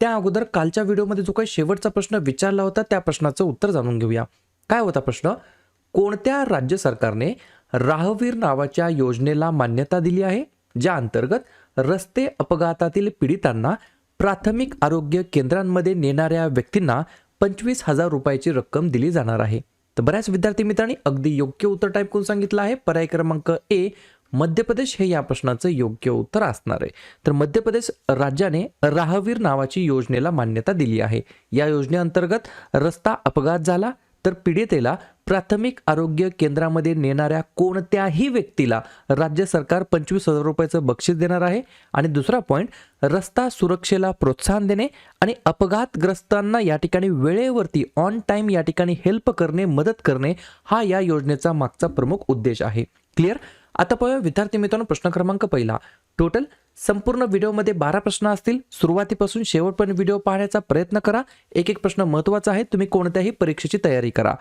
त्या अगोदर कालच्या व्हिडिओमध्ये जो काही शेवटचा प्रश्न विचारला होता त्या प्रश्नाचं उत्तर जाणून घेऊया. काय होता प्रश्न? कोणत्या राज्य सरकारने राहवीर नावाच्या योजनेला मान्यता दिली आहे? ज्या अंतर्गत रस्ते अपघातातील पीडितांना प्राथमिक आरोग्य केंद्रांमध्ये नेणाऱ्या व्यक्तींना पंचवीस हजार रुपयाची रक्कम दिली जाणार आहे. तर बऱ्याच विद्यार्थी मित्रांनी अगदी योग्य उत्तर टाईप करून सांगितलं आहे. पर्याय क्रमांक ए मध्य प्रदेश हे या प्रश्नाचं योग्य उत्तर असणार आहे. तर मध्य प्रदेश राज्याने राहवीर नावाची योजनेला मान्यता दिली आहे. या योजनेअंतर्गत रस्ता अपघात झाला तर पीडितेला प्राथमिक आरोग्य केंद्रामध्ये नेणाऱ्या कोणत्याही व्यक्तीला राज्य सरकार पंचवीस हजार रुपयाचं बक्षीस देणार आहे. आणि दुसरा पॉईंट रस्ता सुरक्षेला प्रोत्साहन देणे आणि अपघातग्रस्तांना या ठिकाणी वेळेवरती ऑन टाईम या ठिकाणी हेल्प करणे मदत करणे हा या योजनेचा मागचा प्रमुख उद्देश आहे. क्लिअर आता पाहूया विद्यार्थी मित्रांनो प्रश्न क्रमांक पहिला. टोटल संपूर्ण व्हिडिओमध्ये बारा प्रश्न असतील. सुरुवातीपासून शेवटपर्यंत व्हिडिओ पाहण्याचा प्रयत्न करा. एक एक प्रश्न महत्त्वाचा आहे. तुम्ही कोणत्याही परीक्षेची तयारी करा.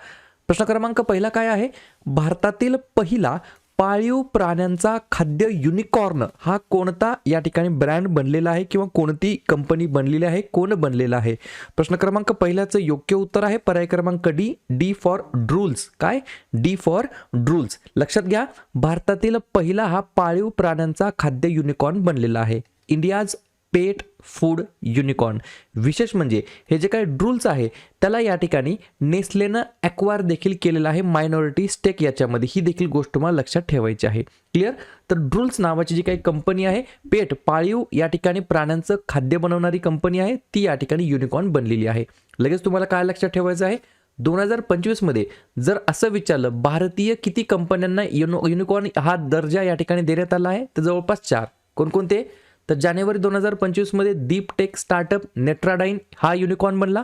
प्रश्न क्रमांक पहिला काय आहे? भारतातील पहिला पाळीव प्राण्यांचा खाद्य युनिकॉर्न हा कोणता या ठिकाणी ब्रँड बनलेला आहे किंवा कोणती कंपनी बनलेली आहे कोण बनलेला आहे? प्रश्न क्रमांक पहिल्याचं योग्य उत्तर आहे. पर्याय क्रमांक डी डी फॉर ड्रूल्स काय? डी फॉर ड्रूल्स लक्षात घ्या भारतातील पहिला हा पाळीव प्राण्यांचा खाद्य युनिकॉर्न बनलेला आहे. इंडियाज पेट फूड युनिकॉर्न विशेष म्हणजे हे जे काही ड्रूल्स आहे त्याला या ठिकाणी नेस्लेनं ॲक्वार देखील केलेलं आहे मायनॉरिटी स्टेक याच्यामध्ये. ही देखील गोष्ट तुम्हाला लक्षात ठेवायची आहे. क्लिअर तर ड्रूल्स नावाची जी काही कंपनी आहे पेट पाळीव या ठिकाणी प्राण्यांचं खाद्य बनवणारी कंपनी आहे ती या ठिकाणी युनिकॉर्न बनलेली आहे. लगेच तुम्हाला काय लक्षात ठेवायचं आहे? दोन हजार पंचवीसमध्ये जर असं विचारलं भारतीय किती कंपन्यांना युनो युनिकॉर्न हा दर्जा या ठिकाणी देण्यात आला आहे? तर जवळपास चार. कोणकोणते? तर जानेवारी दोन हजार पंचवीसमध्ये दीप टेक स्टार्टअप नेट्राडाईन हा युनिकॉर्न बनला.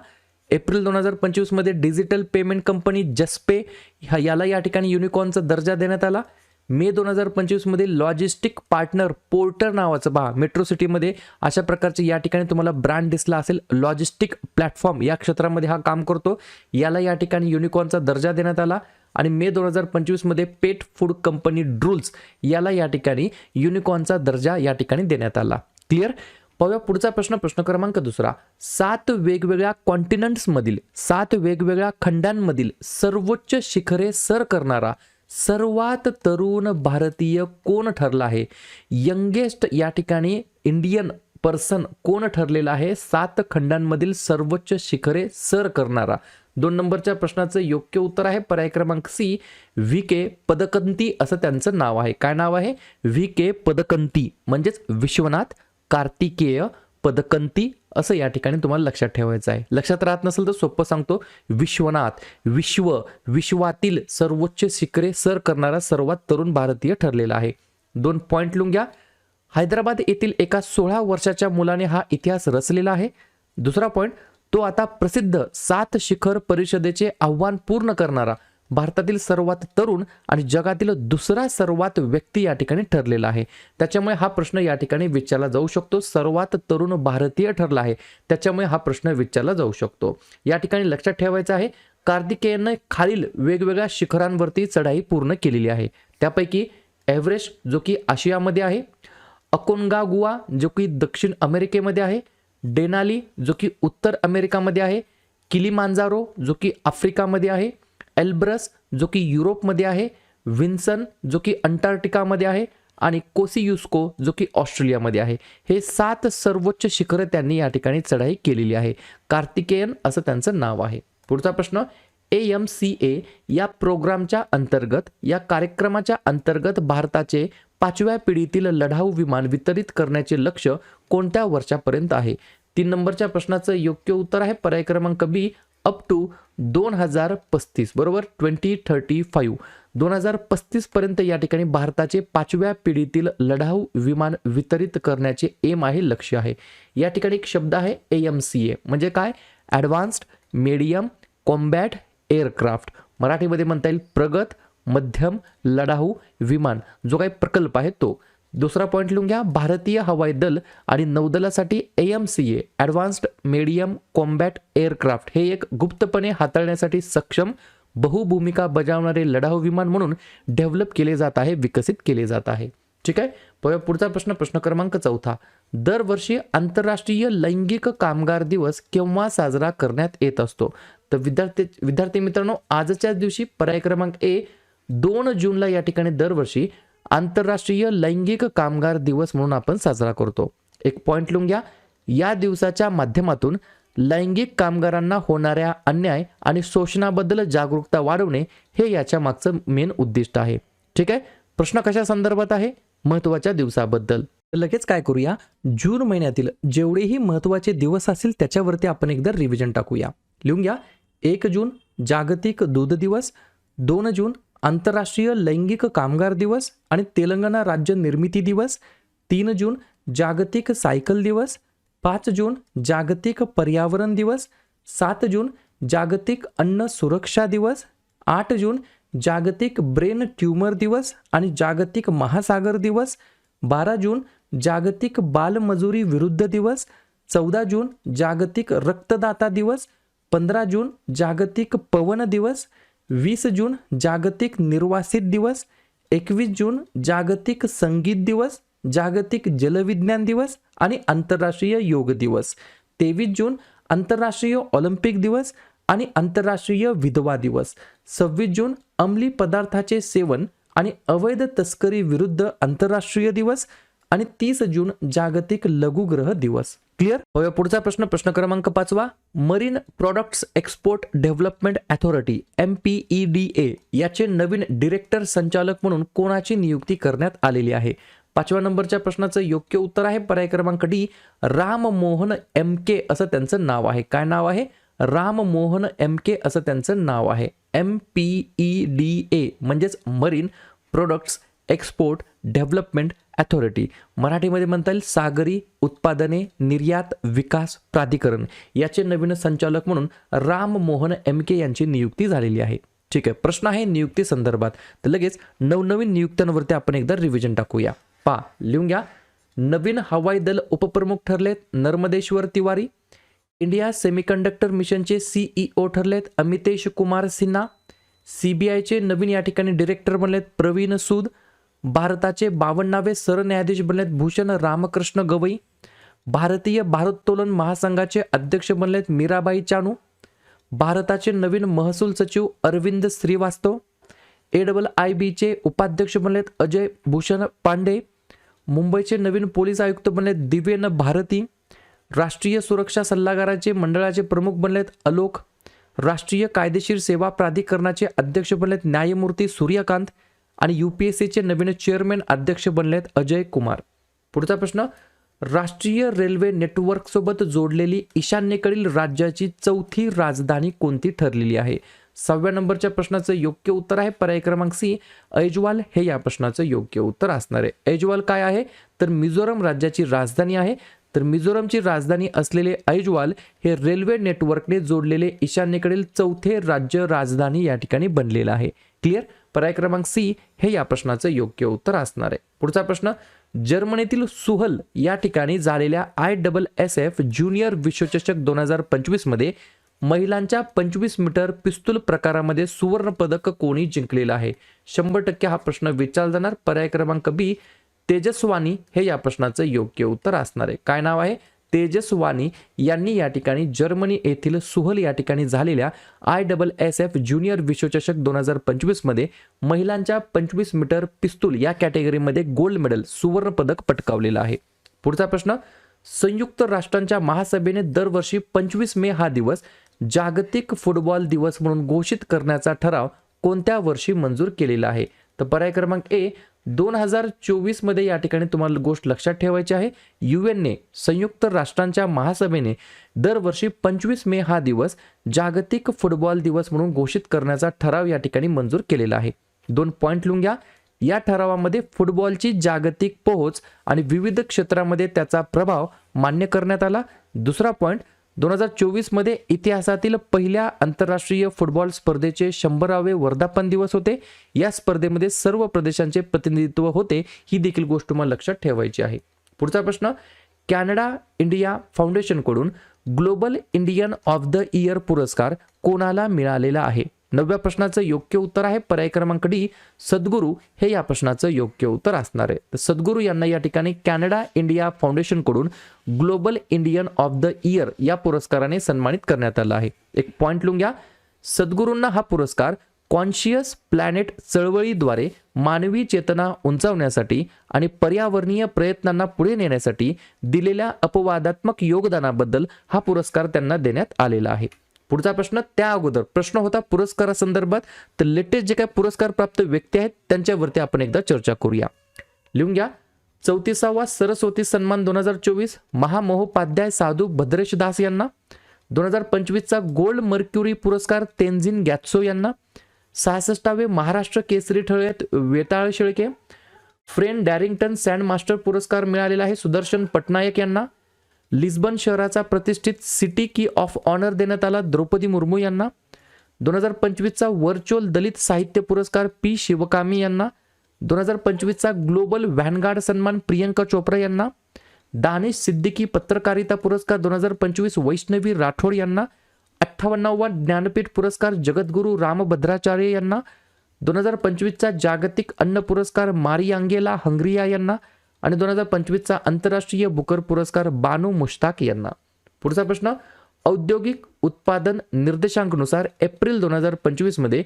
एप्रिल दोन हजार पंचवीसमध्ये डिजिटल पेमेंट कंपनी जस्पे ह्या याला या ठिकाणी युनिकॉर्नचा दर्जा देण्यात आला. मे दोन हजार पंचवीसमध्ये लॉजिस्टिक पार्टनर पोर्टर नावाचं पहा मेट्रो सिटीमध्ये अशा प्रकारचे या ठिकाणी तुम्हाला ब्रँड दिसला असेल. लॉजिस्टिक प्लॅटफॉर्म या क्षेत्रामध्ये हा काम करतो. याला या ठिकाणी युनिकॉर्नचा दर्जा देण्यात आला. आणि मे दोन हजार पंचवीसमध्ये पेट फूड कंपनी ड्रूल्स याला या ठिकाणी युनिकॉर्नचा दर्जा या ठिकाणी देण्यात आला. क्लिअर पाहूया पुढचा प्रश्न प्रश्न क्रमांक दुसरा. सात वेगवेगळ्या कॉन्टिनंट्समधील सात वेगवेगळ्या खंडांमधील सर्वोच्च शिखरे सर करणारा सर्वात तरुण भारतीय कोण ठरला आहे? यंगेस्ट या ठिकाणी इंडियन पर्सन कोण ठरलेला आहे? सात खंडांमधील सर्वोच्च शिखरे सर करणारा. दोन नंबरच्या प्रश्नाचं योग्य उत्तर आहे. पर्याय क्रमांक सी व्ही के पदकंती असं त्यांचं नाव आहे. काय नाव आहे? व्ही के पदकंती म्हणजेच विश्वनाथ कार्तिकेय पदकंती असं या ठिकाणी तुम्हाला लक्षात ठेवायचं आहे. लक्षात राहत नसेल तर सोपं सांगतो. विश्वनाथ विश्व विश्वातील सर्वोच्च शिखरे सर करणारा सर्वात तरुण भारतीय ठरलेला आहे. दोन पॉईंट लिहून घ्या. हैदराबाद येथील एका सोळा वर्षाच्या मुलाने हा इतिहास रचलेला आहे. दुसरा पॉईंट तो आता प्रसिद्ध सात शिखर परिषदेचे आव्हान पूर्ण करणारा भारतातील सर्वात तरुण आणि जगातील दुसरा सर्वात व्यक्ती या ठिकाणी ठरलेला आहे. त्याच्यामुळे हा प्रश्न या ठिकाणी विचारला जाऊ शकतो. सर्वात तरुण भारतीय ठरला आहे. त्याच्यामुळे हा प्रश्न विचारला जाऊ शकतो. या ठिकाणी लक्षात ठेवायचं आहे कार्तिकेयनं खालील वेगवेगळ्या शिखरांवरती चढाई पूर्ण केलेली आहे. त्यापैकी एव्हरेस्ट जो की आशियामध्ये आहे अकोनगागुआ जो की दक्षिण अमेरिकेमध्ये आहे डेनाली जो की उत्तर अमेरिकामध्ये आहे किलिमांजारो जो की आफ्रिकामध्ये आहे एल्ब्रस जो की युरोपमध्ये आहे विन्सन जो की अंटार्क्टिकामध्ये आहे आणि कोसियुस्को जो की ऑस्ट्रेलियामध्ये आहे. हे सात सर्वोच्च शिखरं त्यांनी या ठिकाणी चढाई केलेली आहे. कार्तिकेयन असं त्यांचं नाव आहे. पुढचा प्रश्न ए एम सी ए या प्रोग्रामच्या अंतर्गत या कार्यक्रमाच्या अंतर्गत भारताचे पाचव्या पिढीतील लढाऊ विमान वितरित करण्याचे लक्ष कोणत्या वर्षापर्यंत आहे? तीन नंबरच्या प्रश्नाचं योग्य उत्तर आहे. पर्याय क्रमांक बी अप टू दोन हजार पस्तीस. बरोबर? ट्वेंटी थर्टी फाईव्ह दोन हजार पस्तीसपर्यंत या ठिकाणी भारताचे पाचव्या पिढीतील लढाऊ विमान वितरित करण्याचे एम आहे लक्ष्य आहे. या ठिकाणी एक शब्द आहे ए एम सी ए म्हणजे काय? ॲडव्हान्स्ड मीडियम कॉम्बॅट एअरक्राफ्ट मराठीमध्ये म्हणता येईल प्रगत मध्यम लढाऊ विमान. जो काही प्रकल्प आहे तो. दुसरा पॉईंट लिहून घ्या. भारतीय हवाई दल आणि नौदलासाठी A M C A advanced medium combat aircraft हे एक गुप्तपणे हाताळण्यासाठी सक्षम बहुभूमिका बजावणारे लढाऊ विमान म्हणून डेव्हलप केले जात आहे विकसित केले जात आहे. ठीक आहे? पुढचा प्रश्न प्रश्न क्रमांक चौथा. दरवर्षी आंतरराष्ट्रीय लैंगिक कामगार दिवस केव्हा साजरा करण्यात येत असतो? तर विद्यार्थी विद्यार्थी मित्रांनो आजच्याच दिवशी पर्याय क्रमांक ए दोन जूनला या ठिकाणी दरवर्षी आंतरराष्ट्रीय लैंगिक कामगार दिवस म्हणून आपण साजरा करतो. एक पॉईंट लिहून घ्या. या दिवसाच्या माध्यमातून लैंगिक कामगारांना होणाऱ्या अन्याय आणि शोषणाबद्दल जागरूकता वाढवणे हे याच्या मागचं मेन उद्दिष्ट आहे. ठीक आहे? प्रश्न कशा संदर्भात आहे? महत्त्वाच्या दिवसाबद्दल. लगेच काय करूया? जून महिन्यातील जेवढेही महत्त्वाचे दिवस असतील त्याच्यावरती आपण एकदा रिव्हिजन टाकूया. लिहून घ्या. एक जून जागतिक दूध दिवस दोन जून आंतरराष्ट्रीय लैंगिक कामगार दिवस आणि तेलंगणा राज्य निर्मिती दिवस तीन जून जागतिक सायकल दिवस पाच जून जागतिक पर्यावरण दिवस सात जून जागतिक अन्न सुरक्षा दिवस आठ जून जागतिक ब्रेन ट्यूमर दिवस आणि जागतिक महासागर दिवस बारा जून जागतिक बालमजुरी विरुद्ध दिवस चौदा जून जागतिक रक्तदाता दिवस पंधरा जून जागतिक पवन दिवस वीस जून जागतिक निर्वासित दिवस एकवीस जून जागतिक संगीत दिवस जागतिक जलविज्ञान दिवस आणि आंतरराष्ट्रीय योग दिवस तेवीस जून आंतरराष्ट्रीय ऑलिम्पिक दिवस आणि आंतरराष्ट्रीय विधवा दिवस सव्वीस जून अंमली पदार्थाचे सेवन आणि अवैध तस्करी विरुद्ध आंतरराष्ट्रीय दिवस आणि तीस जून जागतिक लघुग्रह दिवस. क्लिअर होय पुढचा प्रश्न प्रश्न क्रमांक पाचवा. Marine products export development authority M P E D A याचे नवीन डिरेक्टर संचालक म्हणून कोणाची नियुक्ती करण्यात आलेली आहे? पाचव्या नंबरच्या प्रश्नाचं योग्य उत्तर आहे. पर्याय क्रमांक डी राममोहन एम के असं त्यांचं नाव आहे. काय नाव आहे? राममोहन एम के असं त्यांचं नाव आहे. M P E D A म्हणजेच marine products export development authority मराठीमध्ये म्हणता येईल सागरी उत्पादने निर्यात विकास प्राधिकरण. याचे नवीन संचालक म्हणून राम मोहन एम के यांची नियुक्ती झालेली आहे. ठीक आहे प्रश्न आहे नियुक्ती संदर्भात. तर लगेच नवनवीन नियुक्त्यांवरती आपण एकदा रिव्हिजन टाकूया. पा लिहून घ्या. नवीन हवाई दल उपप्रमुख ठरलेत नर्मदेश्वर तिवारी. इंडिया सेमीकंडक्टर मिशनचे सीईओ ठरलेत अमितेश कुमार सिन्हा. सी बी आयचे नवीन या ठिकाणी डिरेक्टर बनलेत प्रवीण सूद. भारताचे बावन्नावे सरन्यायाधीश बनलेत भूषण रामकृष्ण गवई. भारतीय भारोत्तोलन महासंघाचे अध्यक्ष बनलेत मीराबाई चानू. भारताचे नवीन महसूल सचिव Arvind Shrivastava. A double I बीचे उपाध्यक्ष बनलेत अजय भूषण पांडे. मुंबईचे नवीन पोलीस आयुक्त बनलेत दिव्यन भारती. राष्ट्रीय सुरक्षा सल्लागाराचे मंडळाचे प्रमुख बनलेत अलोक. राष्ट्रीय कायदेशीर सेवा प्राधिकरणाचे अध्यक्ष बनलेत न्यायमूर्ती सूर्यकांत. आणि यू पी एस सीचे नवीन चेअरमॅन अध्यक्ष बनले आहेत अजय कुमार. पुढचा प्रश्न राष्ट्रीय रेल्वे नेटवर्कसोबत जोडलेली ईशान्येकडील राज्याची चौथी राजधानी कोणती ठरलेली आहे? सहाव्या नंबरच्या प्रश्नाचं योग्य उत्तर आहे पर्याय क्रमांक सी. ऐजवाल. हे या प्रश्नाचं योग्य उत्तर असणार आहे. ऐजवाल काय आहे? तर मिझोरम राज्याची राजधानी आहे. तर मिझोरमची राजधानी असलेले ऐजवाल हे रेल्वे नेटवर्कने जोडलेले ईशान्येकडील चौथे राज्य राजधानी या ठिकाणी बनलेलं आहे. क्लिअर? पर्याय क्रमांक सी हे या प्रश्नाचं योग्य उत्तर असणार आहे. पुढचा प्रश्न जर्मनीतील सुहल या ठिकाणी झालेल्या I double S F junior विश्वचषक दोन हजार पंचवीसमध्ये महिलांच्या पंचवीस मीटर पिस्तूल प्रकारामध्ये सुवर्णपदक कोणी जिंकलेलं आहे? शंभर टक्के हा प्रश्न विचारला जाणार. पर्याय क्रमांक बी तेजस्वानी हे या प्रश्नाचं योग्य उत्तर असणार आहे. काय नाव आहे? तेजस्वानी यांनी या ठिकाणी जर्मनी येथील सुहल या ठिकाणी झालेल्या I double S F junior विश्वचषक दोन हजार पंचवीसमध्ये महिलांच्या पंचवीस मीटर पिस्तूल या कॅटेगरीमध्ये गोल्ड मेडल सुवर्ण पदक पटकावलेलं आहे. पुढचा प्रश्न संयुक्त राष्ट्रांच्या महासभेने दरवर्षी पंचवीस मे हा दिवस जागतिक फुटबॉल दिवस म्हणून घोषित करण्याचा ठराव कोणत्या वर्षी मंजूर केलेला आहे? तर पर्याय क्रमांक ए दोन हजार चोवीसमध्ये या ठिकाणी तुम्हाला गोष्ट लक्षात ठेवायची आहे. यू एनने संयुक्त राष्ट्रांच्या महासभेने दरवर्षी पंचवीस मे हा दिवस जागतिक फुटबॉल दिवस म्हणून घोषित करण्याचा ठराव या ठिकाणी मंजूर केलेला आहे. दोन पॉईंट लिहून घ्या या ठरावामध्ये फुटबॉलची जागतिक पोहोच आणि विविध क्षेत्रामध्ये त्याचा प्रभाव मान्य करण्यात आला. दुसरा पॉईंट दोन हजार चोवीसमध्ये इतिहासातील पहिल्या आंतरराष्ट्रीय फुटबॉल स्पर्धेचे शंभरावे वर्धापन दिवस होते. या स्पर्धेमध्ये सर्व प्रदेशांचे प्रतिनिधित्व होते ही देखील गोष्ट तुम्हाला लक्षात ठेवायची आहे. पुढचा प्रश्न Canada India फाउंडेशनकडून global Indian of the year पुरस्कार कोणाला मिळालेला आहे? नवव्या प्रश्नाचं योग्य उत्तर आहे. पर्याय क्रमांक डी सद्गुरू हे या प्रश्नाचं योग्य उत्तर असणार आहे. तर सद्गुरू यांना या ठिकाणी Canada India फाउंडेशनकडून global Indian of the year या पुरस्काराने सन्मानित करण्यात आलं आहे. एक पॉईंट लिहून घ्या. सद्गुरूंना हा पुरस्कार कॉन्शियस प्लॅनेट चळवळीद्वारे मानवी चेतना उंचावण्यासाठी आणि पर्यावरणीय प्रयत्नांना पुढे नेण्यासाठी दिलेल्या अपवादात्मक योगदानाबद्दल हा पुरस्कार त्यांना देण्यात आलेला आहे. पुढचा प्रश्न त्या अगोदर. प्रश्न होता पुरस्कारासंदर्भात तर लेटेस्ट जे काही पुरस्कार प्राप्त व्यक्ती आहेत त्यांच्यावरती आपण एकदा चर्चा करूया. लिहून घ्या. चौतीसावा सरस्वती सन्मान दोन हजार चोवीस महामहोपाध्याय साधू भद्रेश दास यांना. दोन हजार पंचवीसचा गोल्ड मर्क्युरी पुरस्कार तेनझिन गॅत्सो यांना. सहासष्टावे Maharashtra Kesari ठळेत Vetal Shelke. Fran Darrington sand master पुरस्कार मिळालेला आहे सुदर्शन पटनायक यांना. लिस्बन शहराचा प्रतिष्ठित सिटी की ऑफ ऑनर देण्यात आला द्रौपदी मुर्मू यांना. दोन हजार पंचवीसचा व्हर्च्युअल दलित साहित्य पुरस्कार पी शिवकामी यांना. दोन हजार पंचवीसचा ग्लोबल व्हॅनगार्ड सन्मान प्रियंका चोप्रा यांना. दानिश सिद्दीकी पत्रकारिता पुरस्कार दोन हजार पंचवीस वैष्णवी राठोड यांना. अठ्ठावन्नावा ज्ञानपीठ पुरस्कार जगद्गुरू रामभद्राचार्य यांना. दोन हजार पंचवीसचा जागतिक अन्न पुरस्कार मारियांगेला हंग्रिया यांना. आणि दोन हजार पंचवीसचा आंतरराष्ट्रीय बुकर पुरस्कार बानू मुश्ताक यांना. पुढचा प्रश्न औद्योगिक उत्पादन निर्देशांकनुसार एप्रिल दोन हजार पंचवीसमध्ये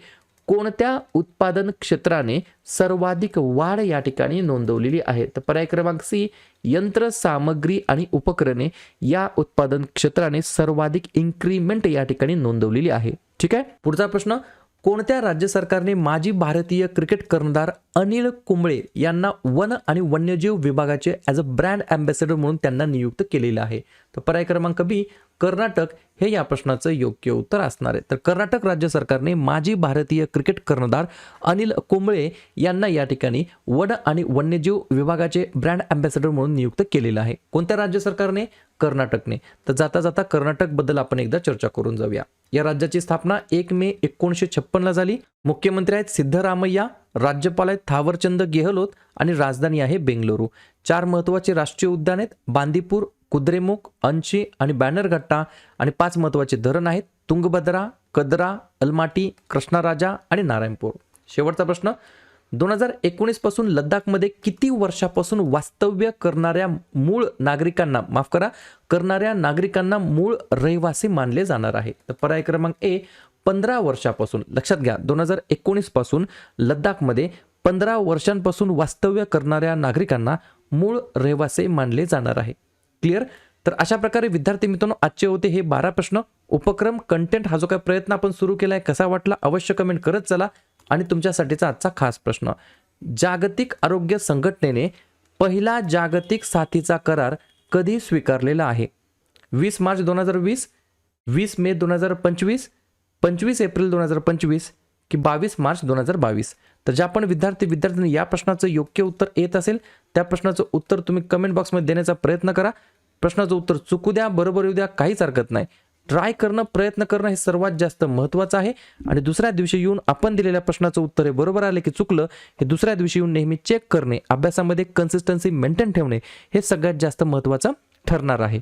कोणत्या उत्पादन क्षेत्राने सर्वाधिक वाढ या ठिकाणी नोंदवलेली आहे? तर पर्याय क्रमांक सी यंत्र सामग्री आणि उपकरणे या उत्पादन क्षेत्राने सर्वाधिक इन्क्रीमेंट या ठिकाणी नोंदवलेली आहे. ठीक आहे? पुढचा प्रश्न कोणत्या राज्य सरकारने माजी भारतीय क्रिकेट कर्णधार अनिल कुंबळे यांना वन आणि वन्यजीव विभागाचे ॲज अ ब्रँड अँबॅसेडर म्हणून त्यांना नियुक्त केलेलं आहे? तर पर्याय क्रमांक बी कर्नाटक. हे या प्रश्नाचं योग्य उत्तर असणार आहे. तर कर्नाटक राज्य सरकारने माजी भारतीय क्रिकेट कर्णधार अनिल कुंबळे यांना या ठिकाणी वन आणि वन्यजीव विभागाचे ब्रँड अँबॅसेडर म्हणून नियुक्त केलेलं आहे. कोणत्या राज्य सरकारने कर्नाटकने. तर जाता जाता कर्नाटकबद्दल आपण एकदा चर्चा करून जाऊया. या राज्याची स्थापना एक मे एकोणीसशे छप्पनला झाली. मुख्यमंत्री आहेत सिद्धरामय्या राज्यपाल आहेत थावरचंद गेहलोत आणि राजधानी आहे बेंगलुरू. चार महत्त्वाचे राष्ट्रीय उद्यान आहेत. बांदीपूर कुद्रेमुख अंशी आणि बॅनरघट्टा आणि पाच महत्त्वाचे धरण आहेत. तुंगभद्रा कदरा अलमाटी कृष्णाराजा आणि नारायणपूर. शेवटचा प्रश्न दोन हजार एकोणीसपासून लद्दाखमध्ये किती वर्षापासून वास्तव्य करणाऱ्या मूळ नागरिकांना माफ करा करणाऱ्या नागरिकांना मूळ रहिवासी मानले जाणार आहे? तर पर्याय क्रमांक ए पंधरा वर्षापासून. लक्षात घ्या दोन हजार एकोणीसपासून लद्दाखमध्ये पंधरा वर्षांपासून वास्तव्य करणाऱ्या नागरिकांना मूळ रहिवासी मानले जाणार आहे. क्लिअर तर अशा प्रकारे विद्यार्थी मित्रांनो आजचे होते हे बारा प्रश्न. उपक्रम कंटेंट हा जो काही प्रयत्न आपण सुरू केला आहे कसा वाटला अवश्य कमेंट करत चला. आणि तुमच्यासाठीचा आजचा खास प्रश्न जागतिक आरोग्य संघटनेने पहिला जागतिक साथीचा करार कधी स्वीकारलेला आहे? वीस मार्च दोन हजार वीस वीस मे दोन हजार पंचवीस पंचवीस एप्रिल दोन हजार पंचवीस की बावीस मार्च दोन हजार बावीस? तर ज्या पण विद्यार्थी विद्यार्थ्यांनी या प्रश्नाचं योग्य उत्तर येत असेल त्या प्रश्नाचं उत्तर तुम्ही कमेंट बॉक्समध्ये देण्याचा प्रयत्न करा. प्रश्नाचं उत्तर चुकू द्या बरोबर येऊ द्या काहीच हरकत नाही. ट्राय करणं प्रयत्न करणं हे सर्वात जास्त महत्त्वाचं आहे. आणि दुसऱ्या दिवशी येऊन आपण दिलेल्या प्रश्नाचं उत्तर हे बरोबर आलं की चुकलं हे दुसऱ्या दिवशी येऊन नेहमी चेक करणे अभ्यासामध्ये कन्सिस्टन्सी मेंटेन ठेवणे हे सगळ्यात जास्त महत्त्वाचं ठरणार आहे.